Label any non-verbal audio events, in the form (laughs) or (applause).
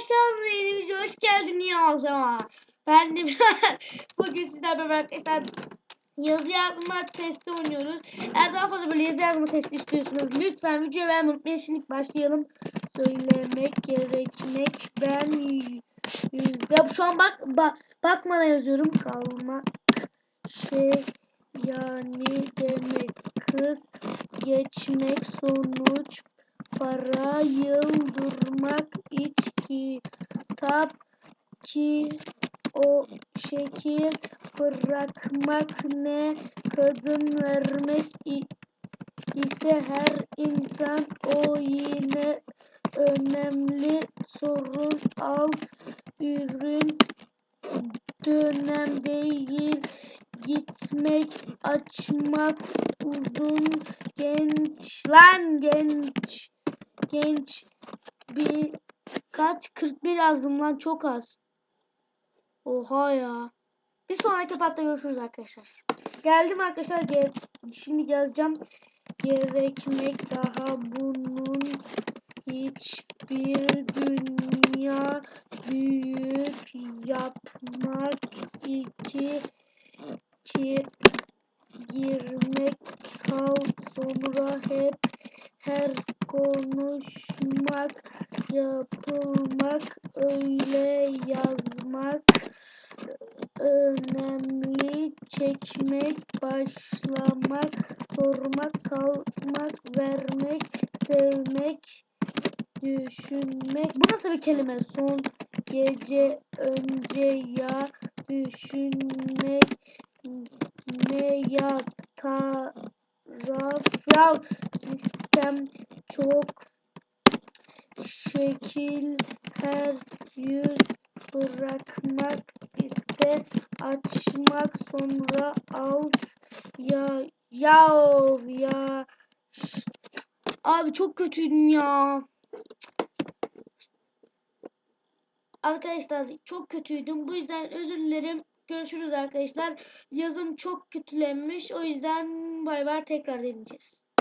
arkadaşlar video hoş geldin ya o zaman. Ben de (laughs) bugün sizlerle beraber yazı yazma testi oynuyoruz. Eğer daha fazla böyle yazı yazma testi istiyorsanız lütfen videoya beğenmeyi unutmayın. Şimdi başlayalım. Söylemek gerekmek ben yüzde şu an bak, bak bakmadan yazıyorum kalmak şey yani demek kız geçmek sonuç para yıldırmak iç kitap ki o şekil bırakmak ne? Kadın vermek ise her insan o yine önemli sorun alt ürün dönem değil. Gitmek açmak uzun genç. Lan genç genç bir kaç 41 yazdım lan çok az. Oha ya. Bir sonraki partta görüşürüz arkadaşlar. Geldim arkadaşlar. Ge şimdi yazacağım. Gerekmek daha bunun hiçbir dünya büyük yapmak iki ki girmek kal sonra hep her konuşmak yapılmak öyle yazmak önemli. Çekmek başlamak sormak kalmak vermek sevmek düşünmek. Bu nasıl bir kelime? Son gece önce ya düşünmek ne ya taraf ya sistem çok şekil her yüz bırakmak ise açmak sonra alt ya ya ya abi çok kötüydün ya. Arkadaşlar çok kötüydüm. Bu yüzden özür dilerim. Görüşürüz arkadaşlar. Yazım çok kötülenmiş. O yüzden bay bay tekrar deneyeceğiz